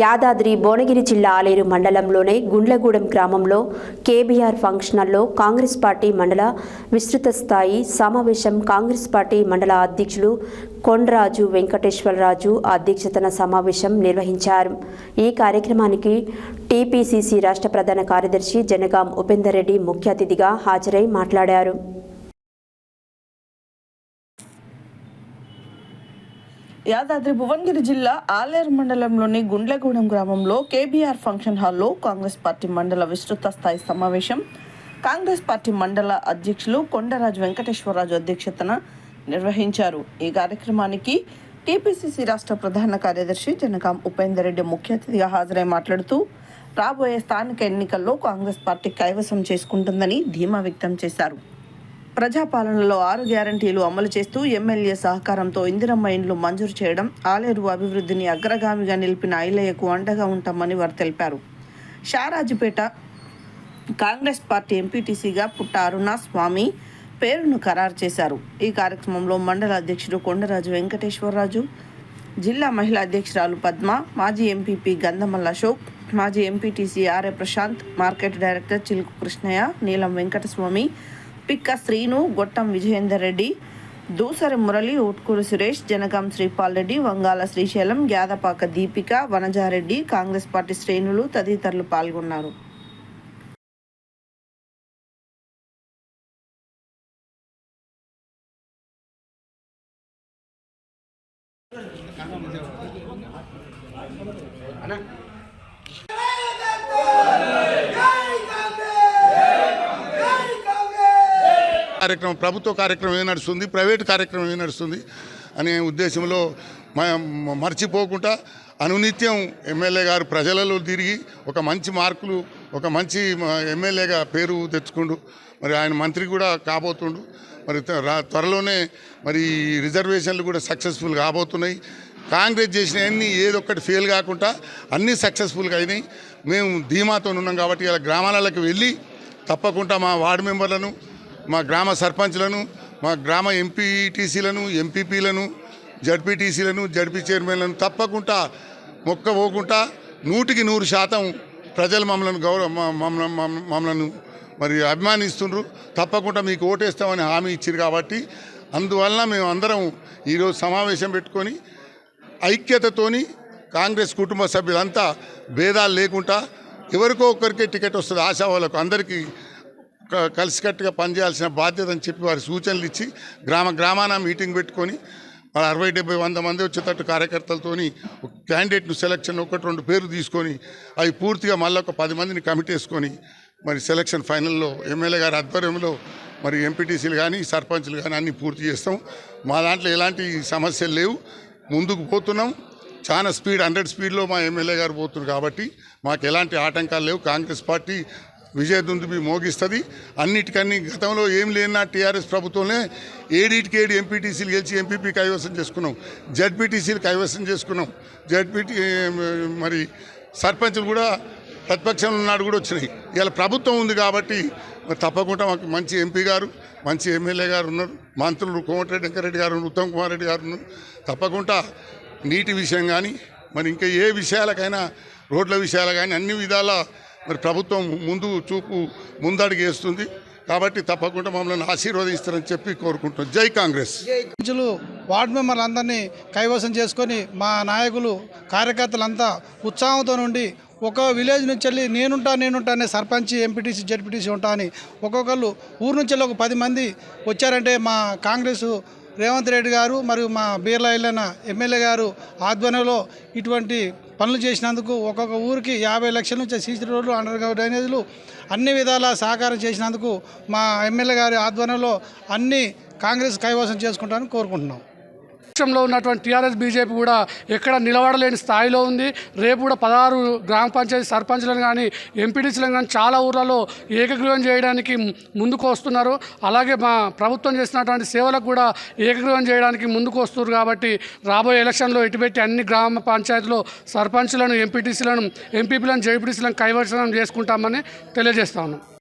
యాదాద్రి భువనగిరి జిల్లా ఆలేరు మండలంలోని గుండ్లగూడెం గ్రామంలో కేబీఆర్ ఫంక్షనల్లో కాంగ్రెస్ పార్టీ మండల విస్తృత స్థాయి సమావేశం కాంగ్రెస్ పార్టీ మండల అధ్యక్షులు కొండరాజు వెంకటేశ్వరరాజు అధ్యక్షతన సమావేశం నిర్వహించారు. ఈ కార్యక్రమానికి టీపీసీసీ రాష్ట్ర ప్రధాన కార్యదర్శి జనగాం ఉపేందర్ రెడ్డి ముఖ్య అతిథిగా హాజరై మాట్లాడారు. యాదాద్రి భువనగిరి జిల్లా ఆలేరు మండలంలోని గుండ్లగూడెం గ్రామంలో కేబీఆర్ ఫంక్షన్ హాల్లో కాంగ్రెస్ పార్టీ మండల విస్తృత స్థాయి సమావేశం. కాంగ్రెస్ పార్టీ మండల అధ్యక్షులు కొండరాజు వెంకటేశ్వరరాజు అధ్యక్షతన నిర్వహించారు. ఈ కార్యక్రమానికి టీపీసీసీ రాష్ట్ర ప్రధాన కార్యదర్శి జనకాం ఉపేందర్ రెడ్డి ముఖ్య అతిథిగా హాజరై మాట్లాడుతూ రాబోయే స్థానిక ఎన్నికల్లో కాంగ్రెస్ పార్టీ కైవసం చేసుకుంటుందని ధీమా వ్యక్తం చేశారు. ప్రజాపాలనలో ఆరు గ్యారంటీలు అమలు చేస్తూ ఎమ్మెల్యే సహకారంతో ఇందిరమ్మ ఇండ్లు మంజూరు చేయడం ఆలేరు అభివృద్ధిని అగ్రగామిగా నిలిపిన ఐలయ్యకు అండగా ఉంటామని వారు తెలిపారు. షారాజుపేట కాంగ్రెస్ పార్టీ ఎంపీటీసీగా పుట్ట అరుణ స్వామి పేరును ఖరారు చేశారు. ఈ కార్యక్రమంలో మండల అధ్యక్షుడు కొండరాజు వెంకటేశ్వరరాజు జిల్లా మహిళా అధ్యక్షురాలు పద్మ మాజీ ఎంపీపీ గంధమల్ల అశోక్ మాజీ MPTC RA Prashanth market director Chiluku Krishnaiah Neelam Venkataswamy Pikka Srinu Gottam Vijayender Reddy Dusari Murali Utkur Suresh Jangaon Sripal Reddy Vangala Srisailam Gyadapaka Deepika Vanaja Reddy Congress party శ్రేణులు తదితరులు పాల్గొన్నారు. కార్యక్రమం ప్రభుత్వ కార్యక్రమం ఏం నడుస్తుంది ప్రైవేట్ కార్యక్రమం ఏం నడుస్తుంది అనే ఉద్దేశంలో మర్చిపోకుండా అనునిత్యం ఎమ్మెల్యే గారు ప్రజలలో తిరిగి ఒక మంచి మార్కులు ఒక మంచి ఎమ్మెల్యేగా పేరు తెచ్చుకుండు మరి ఆయన మంత్రి కూడా కాబోతుండు. మరి త్వరలోనే మరి రిజర్వేషన్లు కూడా సక్సెస్ఫుల్ కాబోతున్నాయి. కాంగ్రెస్ చేసిన అన్ని ఏదొక్కటి ఫెయిల్ కాకుండా అన్నీ సక్సెస్ఫుల్గా అయినాయి. మేము ధీమాతో ఉన్నాం కాబట్టి ఇలా గ్రామాలకు వెళ్ళి తప్పకుండా మా వార్డు మెంబర్లను మా గ్రామ సర్పంచ్లను మా గ్రామ ఎంపీటీసీలను ఎంపీపీలను జడ్పీటీసీలను జడ్పీ చైర్మన్లను తప్పకుండా మొక్క పోకుండా నూటికి నూరు శాతం ప్రజలు మమ్మల్ని గౌరవ మమ్మల్ని మరి అభిమానిస్తుండ్రు. తప్పకుండా మీకు ఓటేస్తామని హామీ ఇచ్చారు కాబట్టి అందువలన మేము అందరం ఈరోజు సమావేశం పెట్టుకొని ఐక్యతతోని కాంగ్రెస్ కుటుంబ సభ్యులంతా భేదాలు లేకుండా ఎవరికో ఒకరికే టికెట్ వస్తుంది ఆశా వాళ్ళకు అందరికీ కలిసికట్టుగా పనిచేయాల్సిన బాధ్యత అని చెప్పి వారి సూచనలు ఇచ్చి గ్రామ గ్రామాన మీటింగ్ పెట్టుకొని అరవై డెబ్బై వంద మంది వచ్చేటట్టు కార్యకర్తలతోని క్యాండిడేట్ను సెలక్షన్ ఒకటి రెండు పేరు తీసుకొని అవి పూర్తిగా మళ్ళీ ఒక పది మందిని కమిటీ వేసుకొని మరి సెలక్షన్ ఫైనల్లో ఎమ్మెల్యే గారి ఆధ్వర్యంలో మరి ఎంపీటీసీలు కానీ సర్పంచ్లు కానీ అన్నీ పూర్తి చేస్తాం. మా దాంట్లో ఎలాంటి సమస్యలు లేవు. ముందుకు పోతున్నాం. చాలా స్పీడ్ హండ్రెడ్ స్పీడ్లో మా ఎమ్మెల్యే గారు పోతున్నారు కాబట్టి మాకు ఎలాంటి ఆటంకాలు లేవు. కాంగ్రెస్ పార్టీ విజయదుందుబి మోగిస్తుంది. అన్నిటికన్నీ గతంలో ఏం లేనా టీఆర్ఎస్ ప్రభుత్వంలో ఏడీటికి ఏడు ఎంపీటీసీలు గెలిచి ఎంపీపీ కైవసం చేసుకున్నాం. జడ్పీటీసీలు కైవసం చేసుకున్నాం. జడ్పీటీ మరి సర్పంచ్లు కూడా ప్రతిపక్షంలో ఉన్నాడు కూడా వచ్చినాయి. ఇలా ప్రభుత్వం ఉంది కాబట్టి మరి తప్పకుండా మాకు మంచి ఎంపీ గారు మంచి ఎమ్మెల్యే గారు ఉన్నారు. మంత్రులు కోమటిరెడ్డి వెంకరెడ్డి గారు ఉన్నారు, ఉత్తమ్ కుమార్ రెడ్డి గారు ఉన్నారు. తప్పకుండా నీటి విషయం కానీ మరి ఇంకా ఏ విషయాలకైనా రోడ్ల విషయాలు కానీ అన్ని విధాల మరి ప్రభుత్వం ముందు చూపు ముందడుగు వేస్తుంది. కాబట్టి తప్పకుండా మమ్మల్ని ఆశీర్వదిస్తారని చెప్పి కోరుకుంటున్నాం. జై కాంగ్రెస్. ప్రజలు వార్డు మెంబర్లు అందరినీ కైవసం చేసుకొని మా నాయకులు కార్యకర్తలంతా ఉత్సాహంతో నుండి ఒక విలేజ్ నుంచి వెళ్ళి నేనుంటా నేనుంటా అనే సర్పంచ్ ఎంపీటీసీ జడ్పీటీసీ ఉంటా అని ఒక్కొక్కళ్ళు ఊరు నుంచి వెళ్ళి ఒక పది మంది వచ్చారంటే మా కాంగ్రెస్ రేవంత్ రెడ్డి గారు మరియు మా బీర్లా ఇల్లన్న ఎమ్మెల్యే గారు ఆధ్వర్యంలో ఇటువంటి పనులు చేసినందుకు ఒక్కొక్క ఊరికి యాభై లక్షల నుంచి సీసీ రోడ్లు అండర్ గ్రౌండ్ డ్రైనేజీలు అన్ని విధాల సహకారం చేసినందుకు మా ఎమ్మెల్యే గారి ఆధ్వర్యంలో అన్ని కాంగ్రెస్ కైవసం చేసుకుంటామని కోరుకుంటున్నాం. రాష్ట్రంలో ఉన్నటువంటి టీఆర్ఎస్ బీజేపీ కూడా ఎక్కడ నిలబడలేని స్థాయిలో ఉంది. రేపు కూడా పదహారు గ్రామ పంచాయతీ సర్పంచ్లను కానీ ఎంపీటీసీలను కానీ చాలా ఊర్లలో ఏకగ్రీవం చేయడానికి ముందుకు వస్తున్నారు. అలాగే మా ప్రభుత్వం చేసినటువంటి సేవలకు కూడా ఏకగ్రీవం చేయడానికి ముందుకు వస్తున్నారు కాబట్టి రాబోయే ఎలక్షన్లో ఇటుపెట్టి అన్ని గ్రామ పంచాయతీలో సర్పంచ్లను ఎంపీటీసీలను ఎంపీపీలను జేపీటీసీలను కైవసం చేసుకుంటామని తెలియజేస్తా ఉన్నాం